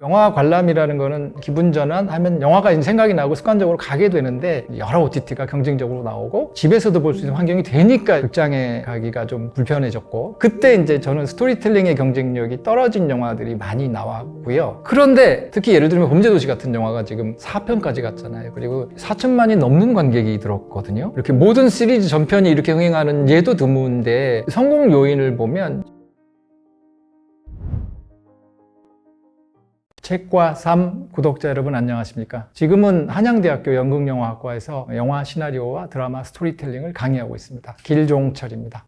영화 관람이라는 거는 기분 전환 하면 영화가 생각이 나고 습관적으로 가게 되는데 여러 OTT가 경쟁적으로 나오고 집에서도 볼 수 있는 환경이 되니까 극장에 가기가 좀 불편해졌고 그때 이제 저는 스토리텔링의 경쟁력이 떨어진 영화들이 많이 나왔고요. 그런데 특히 예를 들면 범죄도시 같은 영화가 지금 4편까지 갔잖아요. 그리고 4천만이 넘는 관객이 들었거든요. 이렇게 모든 시리즈 전편이 이렇게 흥행하는 예도 드문데 성공 요인을 보면 책과 삶 구독자 여러분 안녕하십니까? 지금은 한양대학교 연극영화학과에서 영화 시나리오와 드라마 스토리텔링을 강의하고 있습니다. 길종철입니다.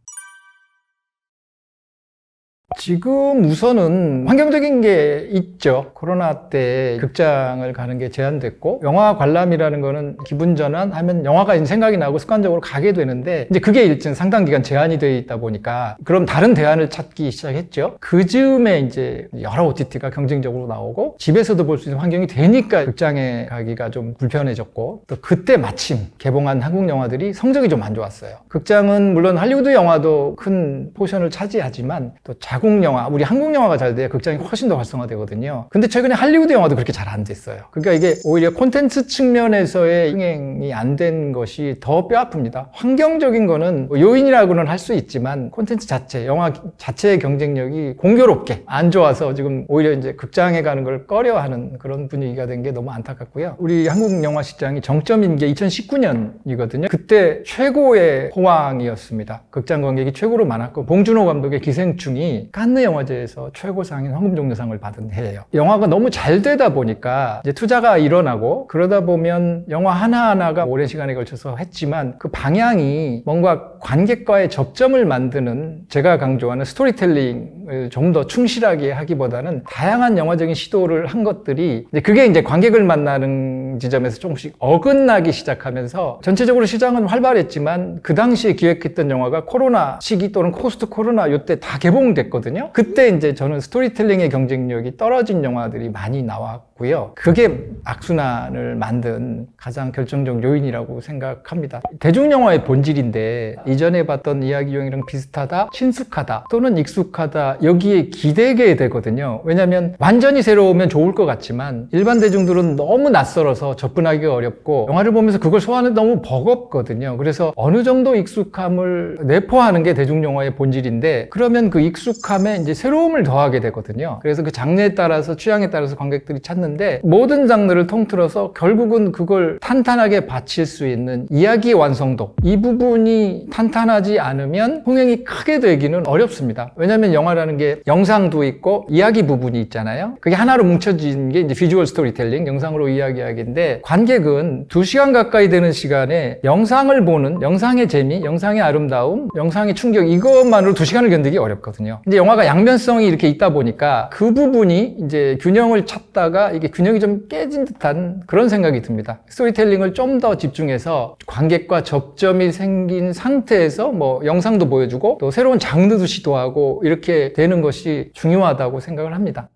지금 우선은 환경적인 게 있죠. 코로나 때 극장을 가는 게 제한됐고 영화 관람이라는 거는 기분 전환 하면 영화가 생각이 나고 습관적으로 가게 되는데 이제 그게 일정 상당 기간 제한이 되어 있다 보니까 그럼 다른 대안을 찾기 시작했죠. 그 즈음에 이제 여러 OTT가 경쟁적으로 나오고 집에서도 볼 수 있는 환경이 되니까 극장에 가기가 좀 불편해졌고 또 그때 마침 개봉한 한국 영화들이 성적이 좀 안 좋았어요. 극장은 물론 할리우드 영화도 큰 포션을 차지하지만 또 자국 영화, 우리 한국 영화가 잘 돼야 극장이 훨씬 더 활성화되거든요. 근데 최근에 할리우드 영화도 그렇게 잘 안 됐어요. 그러니까 이게 오히려 콘텐츠 측면에서의 흥행이 안 된 것이 더 뼈아픕니다. 환경적인 거는 뭐 요인이라고는 할 수 있지만 콘텐츠 자체, 영화 자체의 경쟁력이 공교롭게 안 좋아서 지금 오히려 이제 극장에 가는 걸 꺼려하는 그런 분위기가 된 게 너무 안타깝고요. 우리 한국 영화 시장이 정점인 게 2019년이거든요. 그때 최고의 호황이었습니다. 극장 관객이 최고로 많았고 봉준호 감독의 기생충이 칸느 영화제에서 최고상인 황금종려상을 받은 해예요. 영화가 너무 잘 되다 보니까 이제 투자가 일어나고 그러다 보면 영화 하나하나가 오랜 시간에 걸쳐서 했지만 그 방향이 뭔가 관객과의 접점을 만드는 제가 강조하는 스토리텔링을 좀 더 충실하게 하기보다는 다양한 영화적인 시도를 한 것들이 그게 이제 관객을 만나는 지점에서 조금씩 어긋나기 시작하면서 전체적으로 시장은 활발했지만 그 당시에 기획했던 영화가 코로나 시기 또는 코스트 코로나 요때 다 개봉됐거든요. 그때 이제 저는 스토리텔링의 경쟁력이 떨어진 영화들이 많이 나왔고 요. 그게 악순환을 만든 가장 결정적 요인이라고 생각합니다. 대중영화의 본질인데 이전에 봤던 이야기 유형이랑 비슷하다, 친숙하다 또는 익숙하다 여기에 기대게 되거든요. 왜냐하면 완전히 새로우면 좋을 것 같지만 일반 대중들은 너무 낯설어서 접근하기가 어렵고 영화를 보면서 그걸 소화하는 너무 버겁거든요. 그래서 어느 정도 익숙함을 내포하는 게 대중영화의 본질인데 그러면 그 익숙함에 이제 새로움을 더하게 되거든요. 그래서 그 장르에 따라서 취향에 따라서 관객들이 찾는 데 모든 장르를 통틀어서 결국은 그걸 탄탄하게 바칠 수 있는 이야기 완성도 이 부분이 탄탄하지 않으면 흥행이 크게 되기는 어렵습니다. 왜냐하면 영화라는 게 영상도 있고 이야기 부분이 있잖아요. 그게 하나로 뭉쳐진 게 이제 비주얼 스토리텔링, 영상으로 이야기하기인데 관객은 두 시간 가까이 되는 시간에 영상을 보는 영상의 재미, 영상의 아름다움, 영상의 충격 이것만으로 두 시간을 견디기 어렵거든요. 근데 영화가 양면성이 이렇게 있다 보니까 그 부분이 이제 균형을 찾다가 이게 균형이 좀 깨진 듯한 그런 생각이 듭니다. 스토리텔링을 좀 더 집중해서 관객과 접점이 생긴 상태에서 뭐 영상도 보여주고 또 새로운 장르도 시도하고 이렇게 되는 것이 중요하다고 생각을 합니다.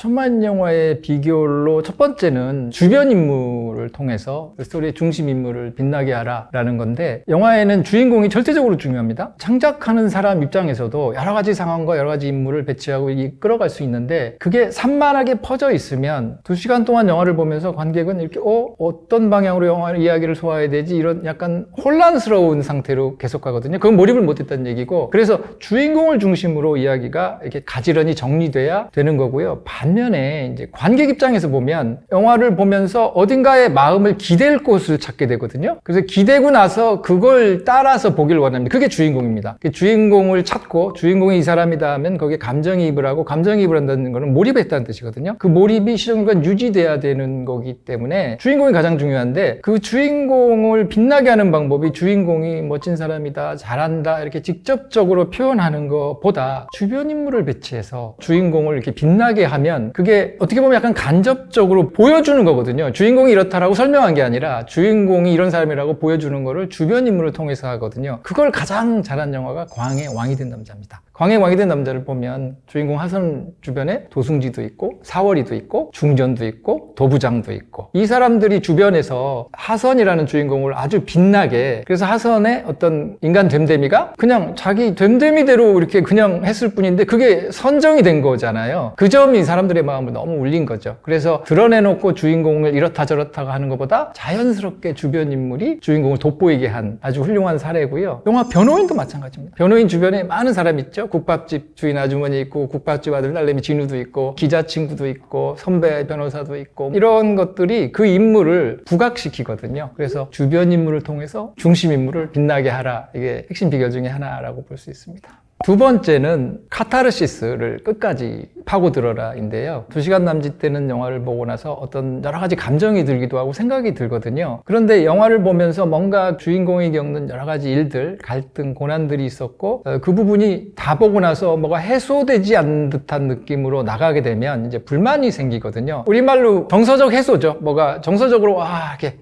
천만 영화의 비결로 첫 번째는 주변 인물을 통해서 그 스토리의 중심 인물을 빛나게 하라라는 건데 영화에는 주인공이 절대적으로 중요합니다. 창작하는 사람 입장에서도 여러 가지 상황과 여러 가지 인물을 배치하고 이끌어갈 수 있는데 그게 산만하게 퍼져 있으면 두 시간 동안 영화를 보면서 관객은 이렇게 어 어떤 방향으로 영화 이야기를 소화해야 되지 이런 약간 혼란스러운 상태로 계속 가거든요. 그건 몰입을 못했다는 얘기고 그래서 주인공을 중심으로 이야기가 이렇게 가지런히 정리돼야 되는 거고요. 반면에 이제 관객 입장에서 보면 영화를 보면서 어딘가에 마음을 기댈 곳을 찾게 되거든요. 그래서 기대고 나서 그걸 따라서 보길 원합니다. 그게 주인공입니다. 그 주인공을 찾고 주인공이 이 사람이다 하면 거기에 감정이입을 하고 감정이입을 한다는 거는 몰입했다는 뜻이거든요. 그 몰입이 시청간 유지돼야 되는 거기 때문에 주인공이 가장 중요한데 그 주인공을 빛나게 하는 방법이 주인공이 멋진 사람이다, 잘한다 이렇게 직접적으로 표현하는 것보다 주변 인물을 배치해서 주인공을 이렇게 빛나게 하면 그게 어떻게 보면 약간 간접적으로 보여주는 거거든요. 주인공이 이렇다라고 설명한 게 아니라 주인공이 이런 사람이라고 보여주는 거를 주변 인물을 통해서 하거든요. 그걸 가장 잘한 영화가 광의 왕이 된 남자입니다. 광해 왕이 된 남자를 보면 주인공 하선 주변에 도승지도 있고 사월이도 있고 중전도 있고 도부장도 있고 이 사람들이 주변에서 하선이라는 주인공을 아주 빛나게 그래서 하선의 어떤 인간 됨됨이가 그냥 자기 됨됨이대로 이렇게 그냥 했을 뿐인데 그게 선정이 된 거잖아요. 그 점이 사람들의 마음을 너무 울린 거죠. 그래서 드러내놓고 주인공을 이렇다 저렇다 하는 것보다 자연스럽게 주변 인물이 주인공을 돋보이게 한 아주 훌륭한 사례고요. 영화 변호인도 마찬가지입니다. 변호인 주변에 많은 사람 있죠. 국밥집 주인 아주머니 있고 국밥집 아들 딸내미 진우도 있고 기자 친구도 있고 선배 변호사도 있고 이런 것들이 그 인물을 부각시키거든요. 그래서 주변 인물을 통해서 중심 인물을 빛나게 하라. 이게 핵심 비결 중에 하나라고 볼 수 있습니다. 두 번째는 카타르시스를 끝까지 파고들어라인데요. 두 시간 남짓 되는 영화를 보고 나서 어떤 여러 가지 감정이 들기도 하고 생각이 들거든요. 그런데 영화를 보면서 뭔가 주인공이 겪는 여러 가지 일들, 갈등, 고난들이 있었고 어, 그 부분이 다 보고 나서 뭐가 해소되지 않는 듯한 느낌으로 나가게 되면 이제 불만이 생기거든요. 우리말로 정서적 해소죠. 뭐가 정서적으로 와 이렇게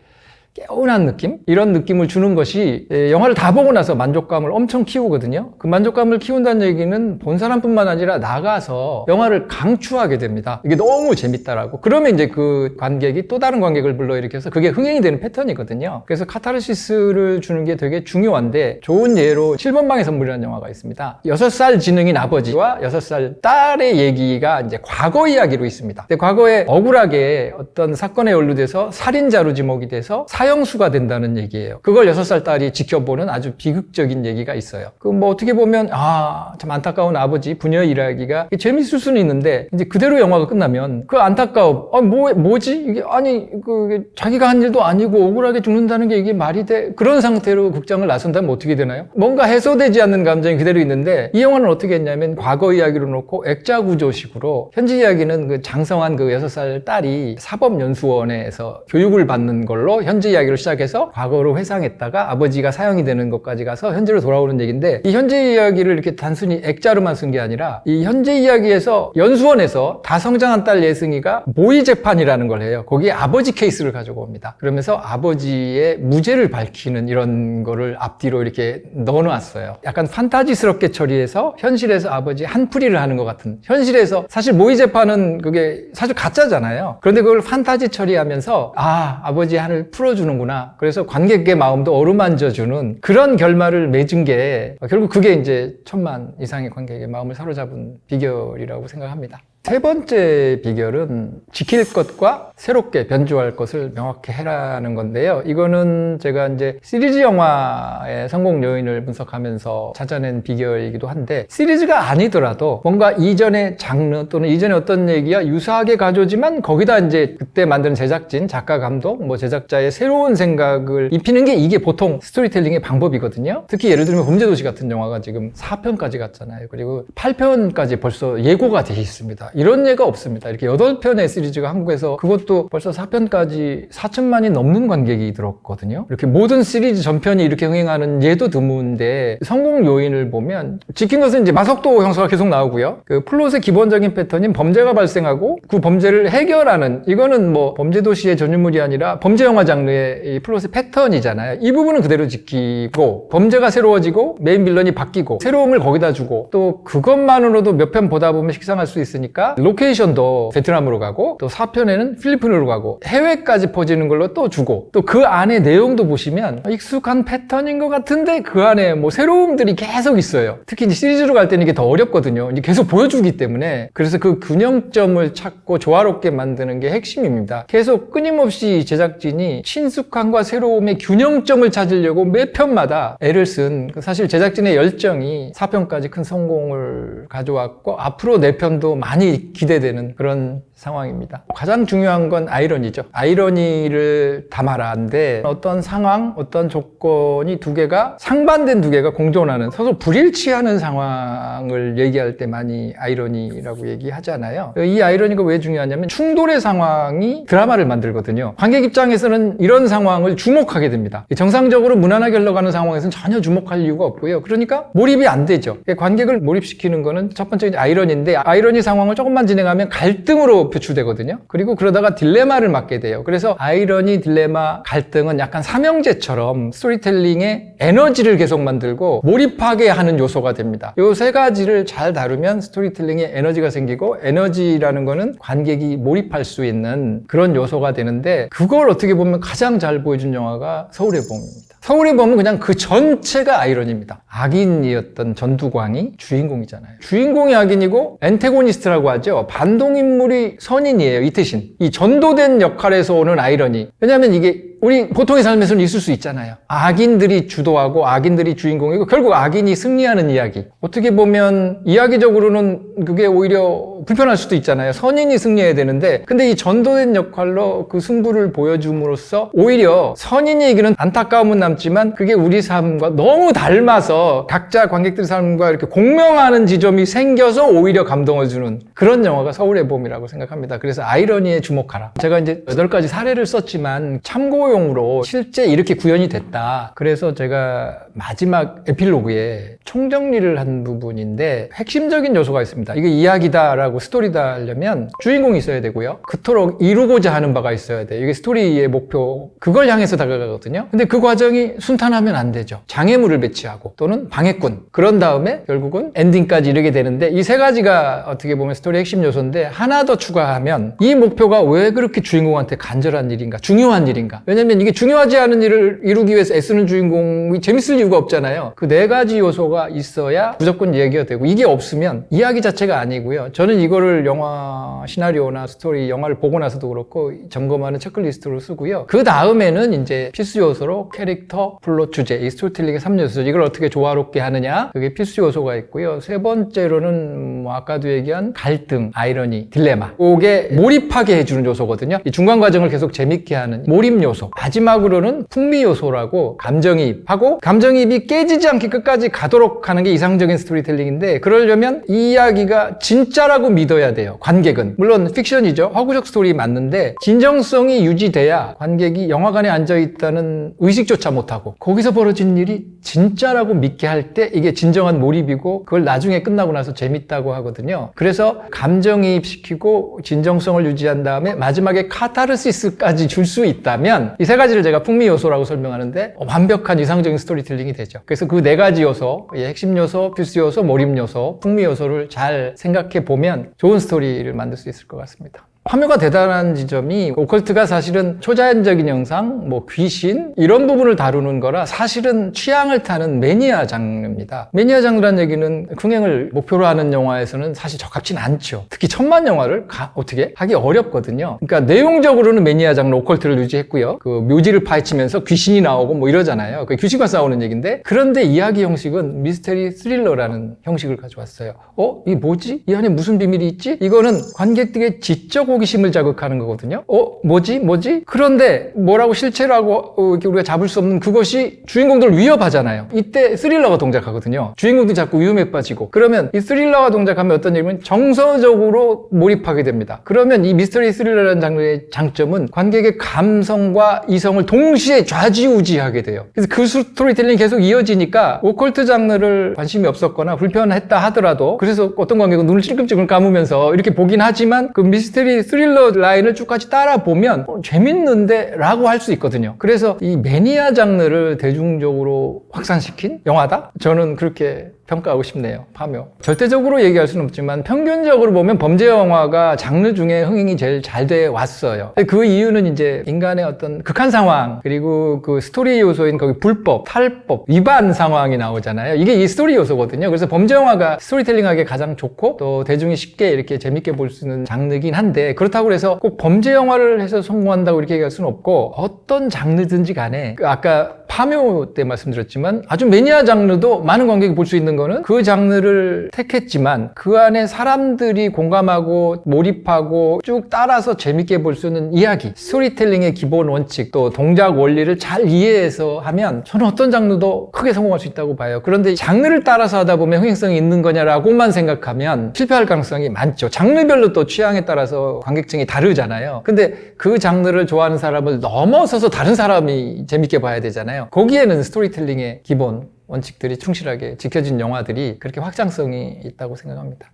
개운한 느낌? 이런 느낌을 주는 것이 예, 영화를 다 보고 나서 만족감을 엄청 키우거든요. 그 만족감을 키운다는 얘기는 본 사람뿐만 아니라 나가서 영화를 강추하게 됩니다. 이게 너무 재밌다라고. 그러면 이제 그 관객이 또 다른 관객을 불러일으켜서 그게 흥행이 되는 패턴이거든요. 그래서 카타르시스를 주는 게 되게 중요한데 좋은 예로 7번 방의 선물이라는 영화가 있습니다. 6살 지능인 아버지와 6살 딸의 얘기가 이제 과거 이야기로 있습니다. 근데 과거에 억울하게 어떤 사건에 연루돼서 살인자로 지목이 돼서 사형수가 된다는 얘기예요. 그걸 6살 딸이 지켜보는 아주 비극적인 얘기가 있어요. 그 뭐 어떻게 보면 아, 참 안타까운 아버지 부녀 일하기가 재밌을 수는 있는데 이제 그대로 영화가 끝나면 그 안타까움 아, 뭐 뭐지? 이게 아니 그 자기가 한 일도 아니고 억울하게 죽는다는 게 이게 말이 돼? 그런 상태로 극장을 나선다면 어떻게 되나요? 뭔가 해소되지 않는 감정이 그대로 있는데 이 영화는 어떻게 했냐면 과거 이야기로 놓고 액자 구조식으로 현지 이야기는 그 장성한 그 6살 딸이 사법연수원에서 교육을 받는 걸로 현지 이야기를 시작해서 과거로 회상했다가 아버지가 사형이 되는 것까지 가서 현재로 돌아오는 얘기인데 이 현재 이야기를 이렇게 단순히 액자로만 쓴 게 아니라 이 현재 이야기에서 연수원에서 다 성장한 딸 예승이가 모의 재판이라는 걸 해요. 거기에 아버지 케이스를 가지고 옵니다. 그러면서 아버지의 무죄를 밝히는 이런 거를 앞뒤로 이렇게 넣어놨어요. 약간 판타지스럽게 처리해서 현실에서 아버지 한풀이를 하는 것 같은 현실에서 사실 모의 재판은 그게 사실 가짜잖아요. 그런데 그걸 판타지 처리하면서 아 아버지 한을 풀어주 는구나. 그래서 관객의 마음도 어루만져주는 그런 결말을 맺은 게 결국 그게 이제 천만 이상의 관객의 마음을 사로잡은 비결이라고 생각합니다. 세 번째 비결은 지킬 것과 새롭게 변주할 것을 명확히 해라는 건데요. 이거는 제가 이제 시리즈 영화의 성공 요인을 분석하면서 찾아낸 비결이기도 한데 시리즈가 아니더라도 뭔가 이전의 장르 또는 이전의 어떤 얘기와 유사하게 가져오지만 거기다 이제 그때 만드는 제작진, 작가, 감독, 뭐 제작자의 새로운 생각을 입히는 게 이게 보통 스토리텔링의 방법이거든요. 특히 예를 들면 범죄도시 같은 영화가 지금 4편까지 갔잖아요. 그리고 8편까지 벌써 예고가 돼 있습니다. 이런 예가 없습니다. 이렇게 8편의 시리즈가 한국에서 그것도 벌써 4편까지 4천만이 넘는 관객이 들었거든요. 이렇게 모든 시리즈 전편이 이렇게 흥행하는 예도 드문데 성공 요인을 보면 지킨 것은 이제 마석도 형사가 계속 나오고요. 그 플롯의 기본적인 패턴인 범죄가 발생하고 그 범죄를 해결하는 이거는 뭐 범죄도시의 전유물이 아니라 범죄 영화 장르의 이 플롯의 패턴이잖아요. 이 부분은 그대로 지키고 범죄가 새로워지고 메인 빌런이 바뀌고 새로움을 거기다 주고 또 그것만으로도 몇 편 보다 보면 식상할 수 있으니까 로케이션도 베트남으로 가고 또 4편에는 필리핀으로 가고 해외까지 퍼지는 걸로 또 주고 또 그 안에 내용도 보시면 익숙한 패턴인 것 같은데 그 안에 뭐 새로움들이 계속 있어요. 특히 이제 시리즈로 갈 때는 이게 더 어렵거든요. 이제 계속 보여주기 때문에 그래서 그 균형점을 찾고 조화롭게 만드는 게 핵심입니다. 계속 끊임없이 제작진이 친숙함과 새로움의 균형점을 찾으려고 매 편마다 애를 쓴 사실 제작진의 열정이 4편까지 큰 성공을 가져왔고 앞으로 4편도 많이 기대되는 그런 상황입니다. 가장 중요한 건 아이러니죠. 아이러니를 담아라인데 어떤 상황, 어떤 조건이 두 개가 상반된 두 개가 공존하는 서로 불일치하는 상황을 얘기할 때 많이 아이러니라고 얘기하잖아요. 이 아이러니가 왜 중요하냐면 충돌의 상황이 드라마를 만들거든요. 관객 입장에서는 이런 상황을 주목하게 됩니다. 정상적으로 무난하게 흘러가는 상황에서는 전혀 주목할 이유가 없고요. 그러니까 몰입이 안 되죠. 관객을 몰입시키는 거는 첫 번째 아이러니인데 아이러니 상황을 조금만 진행하면 갈등으로 표출되거든요. 그리고 그러다가 딜레마를 맞게 돼요. 그래서 아이러니, 딜레마, 갈등은 약간 삼형제처럼 스토리텔링의 에너지를 계속 만들고 몰입하게 하는 요소가 됩니다. 이세 가지를 잘 다루면 스토리텔링에 에너지가 생기고 에너지라는 거는 관객이 몰입할 수 있는 그런 요소가 되는데 그걸 어떻게 보면 가장 잘 보여준 영화가 서울의 봄입니다. 서울의 봄은 그냥 그 전체가 아이러니입니다. 악인이었던 전두광이 주인공이잖아요. 주인공이 악인이고 엔테고니스트라고 하죠. 반동인물이 선인이에요. 이태신. 이 전도된 역할에서 오는 아이러니. 왜냐하면 이게 우리 보통의 삶에서는 있을 수 있잖아요. 악인들이 주도하고 악인들이 주인공이고 결국 악인이 승리하는 이야기. 어떻게 보면 이야기적으로는 그게 오히려 불편할 수도 있잖아요. 선인이 승리해야 되는데 근데 이 전도된 역할로 그 승부를 보여줌으로써 오히려 선인이 이기는 안타까움은 남지만 그게 우리 삶과 너무 닮아서 각자 관객들 삶과 이렇게 공명하는 지점이 생겨서 오히려 감동을 주는 그런 영화가 서울의 봄이라고 생각합니다. 그래서 아이러니에 주목하라. 제가 이제 여덟 가지 사례를 썼지만 참고 용으로 실제 이렇게 구현이 됐다. 그래서 제가 마지막 에필로그에 총정리를 한 부분인데 핵심적인 요소가 있습니다. 이게 이야기다라고 스토리다 하려면 주인공이 있어야 되고요. 그토록 이루고자 하는 바가 있어야 돼요. 이게 스토리의 목표 그걸 향해서 다가가거든요. 근데 그 과정이 순탄하면 안 되죠. 장애물을 배치하고 또는 방해꾼 그런 다음에 결국은 엔딩까지 이르게 되는데 이 세 가지가 어떻게 보면 스토리 핵심 요소인데 하나 더 추가하면 이 목표가 왜 그렇게 주인공한테 간절한 일인가 중요한 일인가 왜냐면 이게 중요하지 않은 일을 이루기 위해서 애쓰는 주인공이 재밌을 이유가 없잖아요. 그 네 가지 요소가 있어야 무조건 얘기가 되고 이게 없으면 이야기 자체가 아니고요. 저는 이거를 영화 시나리오나 스토리 영화를 보고 나서도 그렇고 점검하는 체크리스트로 쓰고요. 그 다음에는 이제 필수 요소로 캐릭터 플롯 주제 이 스토리텔링의 3요소 이걸 어떻게 조화롭게 하느냐? 그게 필수 요소가 있고요. 세 번째로는 뭐 아까도 얘기한 갈등 아이러니 딜레마. 이게 몰입하게 해주는 요소거든요. 이 중간 과정을 계속 재밌게 하는 몰입 요소 마지막으로는 풍미 요소라고 감정이입하고 감정이입이 깨지지 않게 끝까지 가도록 하는 게 이상적인 스토리텔링인데 그러려면 이 이야기가 진짜라고 믿어야 돼요 관객은. 물론 픽션이죠. 허구적 스토리 맞는데 진정성이 유지돼야 관객이 영화관에 앉아 있다는 의식조차 못하고 거기서 벌어진 일이 진짜라고 믿게 할 때 이게 진정한 몰입이고 그걸 나중에 끝나고 나서 재밌다고 하거든요. 그래서 감정이입시키고 진정성을 유지한 다음에 마지막에 카타르시스까지 줄 수 있다면 이 세 가지를 제가 풍미 요소라고 설명하는데 완벽한 이상적인 스토리텔링이 되죠. 그래서 그 네 가지 요소 예, 핵심 요소, 필수 요소, 몰입 요소, 풍미 요소를 잘 생각해 보면 좋은 스토리를 만들 수 있을 것 같습니다 파묘가 대단한 지점이 오컬트가 사실은 초자연적인 영상, 뭐 귀신 이런 부분을 다루는 거라 사실은 취향을 타는 매니아 장르입니다. 매니아 장르란 얘기는 흥행을 목표로 하는 영화에서는 사실 적합진 않죠. 특히 천만 영화를 가- 어떻게 하기 어렵거든요. 그러니까 내용적으로는 매니아 장르 오컬트를 유지했고요. 그 묘지를 파헤치면서 귀신이 나오고 뭐 이러잖아요. 그 귀신과 싸우는 얘기인데 그런데 이야기 형식은 미스테리 스릴러라는 형식을 가져왔어요. 어? 이게 뭐지? 이 안에 무슨 비밀이 있지? 이거는 관객들의 지적 호기심을 자극하는 거거든요. 어? 뭐지? 뭐지? 그런데 뭐라고 실체라고 어, 우리가 잡을 수 없는 그것이 주인공들을 위협하잖아요. 이때 스릴러가 동작하거든요. 주인공들이 자꾸 위험에 빠지고 그러면 이 스릴러가 동작하면 어떤 일이면 정서적으로 몰입하게 됩니다. 그러면 이 미스터리 스릴러라는 장르의 장점은 관객의 감성과 이성을 동시에 좌지우지하게 돼요. 그래서 그 스토리텔링이 계속 이어지니까 오컬트 장르를 관심이 없었거나 불편했다 하더라도 그래서 어떤 관객은 눈을 찔끔찔끔 감으면서 이렇게 보긴 하지만 그 미스터리 스릴러 라인을 쭉 같이 따라 보면 어, 재밌는데 라고 할 수 있거든요. 그래서 이 매니아 장르를 대중적으로 확산시킨 영화다? 저는 그렇게 평가하고 싶네요. 파묘. 절대적으로 얘기할 수는 없지만 평균적으로 보면 범죄 영화가 장르 중에 흥행이 제일 잘 돼 왔어요. 그 이유는 이제 인간의 어떤 극한 상황 그리고 그 스토리 요소인 거기 불법, 탈법, 위반 상황이 나오잖아요. 이게 이 스토리 요소거든요. 그래서 범죄 영화가 스토리텔링하기 가장 좋고 또 대중이 쉽게 이렇게 재밌게 볼 수 있는 장르긴 한데 그렇다고 해서 꼭 범죄 영화를 해서 성공한다고 이렇게 얘기할 수는 없고 어떤 장르든지 간에 그 아까 파묘 때 말씀드렸지만 아주 매니아 장르도 많은 관객이 볼 수 있는 거는 그 장르를 택했지만 그 안에 사람들이 공감하고 몰입하고 쭉 따라서 재밌게 볼 수 있는 이야기 스토리텔링의 기본 원칙 또 동작 원리를 잘 이해해서 하면 저는 어떤 장르도 크게 성공할 수 있다고 봐요. 그런데 장르를 따라서 하다 보면 흥행성이 있는 거냐라고만 생각하면 실패할 가능성이 많죠. 장르별로 또 취향에 따라서 관객층이 다르잖아요. 근데 그 장르를 좋아하는 사람을 넘어서서 다른 사람이 재밌게 봐야 되 잖아요 거기에는 스토리텔링의 기본 원칙들이 충실하게 지켜진 영화들이 그렇게 확장성이 있다고 생각합니다.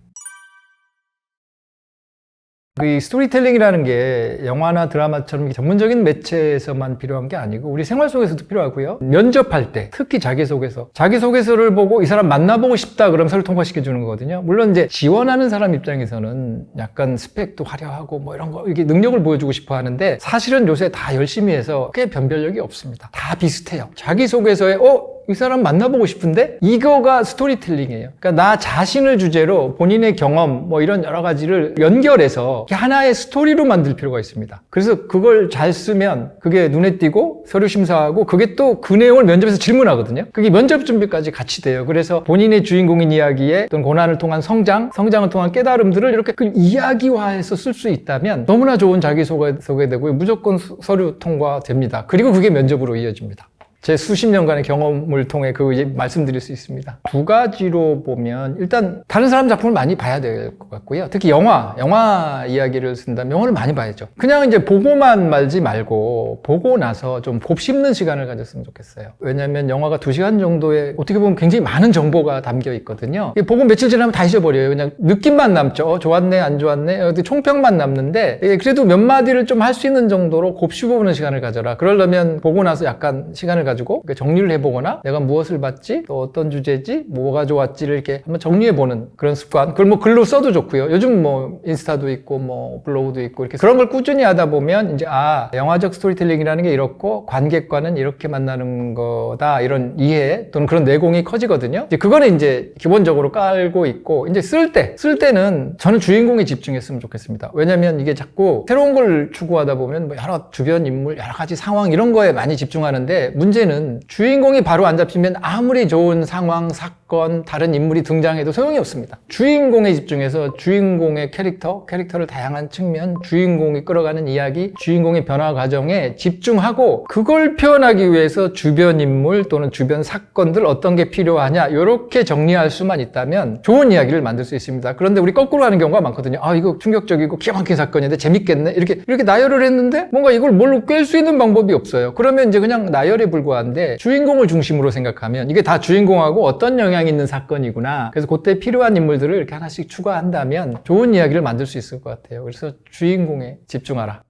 이 스토리텔링이라는 게 영화나 드라마처럼 전문적인 매체에서만 필요한 게 아니고 우리 생활 속에서도 필요하고요. 면접할 때 특히 자기소개서. 자기소개서를 보고 이 사람 만나보고 싶다 그럼 서류 통과시켜 주는 거거든요. 물론 이제 지원하는 사람 입장에서는 약간 스펙도 화려하고 뭐 이런 거 이렇게 능력을 보여주고 싶어 하는데 사실은 요새 다 열심히 해서 꽤 변별력이 없습니다. 다 비슷해요. 자기소개서에 어? 이 사람 만나보고 싶은데 이거가 스토리텔링이에요. 그러니까 나 자신을 주제로 본인의 경험 뭐 이런 여러 가지를 연결해서 하나의 스토리로 만들 필요가 있습니다. 그래서 그걸 잘 쓰면 그게 눈에 띄고 서류 심사하고 그게 또 그 내용을 면접에서 질문하거든요. 그게 면접 준비까지 같이 돼요. 그래서 본인의 주인공인 이야기에 어떤 고난을 통한 성장, 성장을 통한 깨달음들을 이렇게 그 이야기화해서 쓸 수 있다면 너무나 좋은 자기소개 되고 무조건 수- 서류 통과됩니다. 그리고 그게 면접으로 이어집니다. 제 수십 년간의 경험을 통해 그 말씀드릴 수 있습니다. 두 가지로 보면 일단 다른 사람 작품을 많이 봐야 될 것 같고요. 특히 영화, 영화 이야기를 쓴다면 영화를 많이 봐야죠. 그냥 이제 보고만 말지 말고 보고 나서 좀 곱씹는 시간을 가졌으면 좋겠어요. 왜냐하면 영화가 두 시간 정도에 어떻게 보면 굉장히 많은 정보가 담겨 있거든요. 보고 며칠 지나면 다 잊어버려요. 그냥 느낌만 남죠. 어, 좋았네, 안 좋았네. 어, 총평만 남는데 이게 그래도 몇 마디를 좀 할 수 있는 정도로 곱씹어보는 시간을 가져라. 그러려면 보고 나서 약간 시간을 가지고 그러니까 정리를 해보거나 내가 무엇을 봤지, 또 어떤 주제지, 뭐가 좋았지를 이렇게 한번 정리해보는 그런 습관. 그걸 뭐 글로 써도 좋고요. 요즘 뭐 인스타도 있고 뭐 블로그도 있고 이렇게 그런 걸 꾸준히 하다 보면 이제 아 영화적 스토리텔링이라는 게 이렇고 관객과는 이렇게 만나는 거다 이런 이해 또는 그런 내공이 커지거든요. 이제 그거는 이제 기본적으로 깔고 있고 이제 쓸 때 쓸 때는 저는 주인공에 집중했으면 좋겠습니다. 왜냐하면 이게 자꾸 새로운 걸 추구하다 보면 뭐 여러 주변 인물 여러 가지 상황 이런 거에 많이 집중하는데 문제 는 주인공이 바로 안 잡히면 아무리 좋은 상황 사건 다른 인물이 등장해도 소용이 없습니다. 주인공에 집중해서 주인공의 캐릭터 캐릭터를 다양한 측면 주인공이 끌어가는 이야기 주인공의 변화 과정에 집중하고 그걸 표현하기 위해서 주변 인물 또는 주변 사건들 어떤 게 필요하냐 이렇게 정리할 수만 있다면 좋은 이야기를 만들 수 있습니다. 그런데 우리 거꾸로 하는 경우가 많거든요. 아 이거 충격적이고 기가 막힌 사건인데 재밌겠네 이렇게 이렇게 나열을 했는데 뭔가 이걸 뭘로 꿰 수 있는 방법이 없어요. 그러면 이제 그냥 나열에 불과한데 주인공을 중심으로 생각하면 이게 다 주인공하고 어떤 영향 이 있는 사건이구나. 그래서 그때 필요한 인물들을 이렇게 하나씩 추가한다면 좋은 이야기를 만들 수 있을 것 같아요. 그래서 주인공에 집중하라.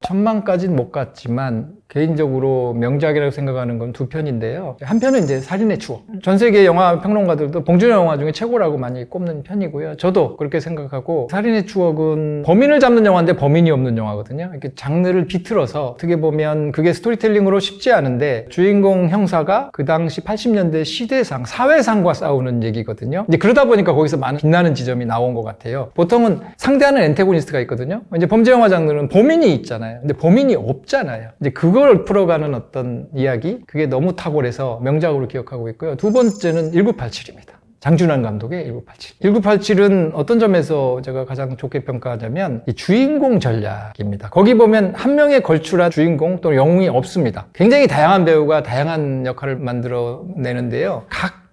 천만까지는 못 갔지만 개인적으로 명작이라고 생각하는 건 두 편인데요. 한 편은 이제 살인의 추억. 전 세계 영화 평론가들도 봉준호 영화 중에 최고라고 많이 꼽는 편이고요. 저도 그렇게 생각하고 살인의 추억은 범인을 잡는 영화인데 범인이 없는 영화거든요. 이렇게 장르를 비틀어서 어떻게 보면 그게 스토리텔링으로 쉽지 않은데 주인공 형사가 그 당시 80년대 시대상, 사회상과 싸우는 얘기거든요. 이제 그러다 보니까 거기서 많은 빛나는 지점이 나온 것 같아요. 보통은 상대하는 엔테고니스트가 있거든요. 이제 범죄 영화 장르는 범인이 있잖아요. 근데 범인이 없잖아요. 이제 그걸 풀어가는 어떤 이야기, 그게 너무 탁월해서 명작으로 기억하고 있고요. 두 번째는 1987입니다. 장준환 감독의 1987. 1987은 어떤 점에서 제가 가장 좋게 평가하자면 이 주인공 전략입니다. 거기 보면 한 명의 걸출한 주인공 또는 영웅이 없습니다. 굉장히 다양한 배우가 다양한 역할을 만들어내는데요.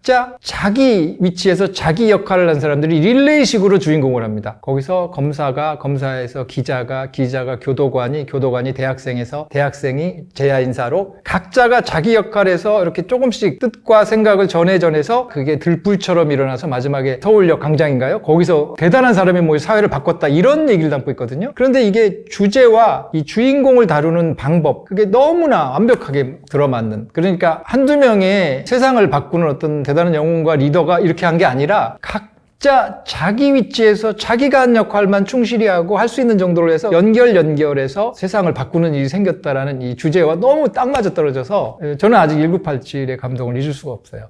각자 자기 위치에서 자기 역할을 한 사람들이 릴레이식으로 주인공을 합니다. 거기서 검사가 검사에서 기자가 기자가 교도관이 교도관이 대학생에서 대학생이 제야 인사로 각자가 자기 역할에서 이렇게 조금씩 뜻과 생각을 전해 전해서 그게 들불처럼 일어나서 마지막에 서울역 광장인가요? 거기서 대단한 사람이 뭐 사회를 바꿨다 이런 얘기를 담고 있거든요. 그런데 이게 주제와 이 주인공을 다루는 방법 그게 너무나 완벽하게 들어맞는 그러니까 한두 명의 세상을 바꾸는 어떤 대단한 영웅과 리더가 이렇게 한 게 아니라 각자 자기 위치에서 자기가 한 역할만 충실히 하고 할 수 있는 정도로 해서 연결 연결해서 세상을 바꾸는 일이 생겼다라는 이 주제와 너무 딱 맞아 떨어져서 저는 아직 1987의 감동을 잊을 수가 없어요.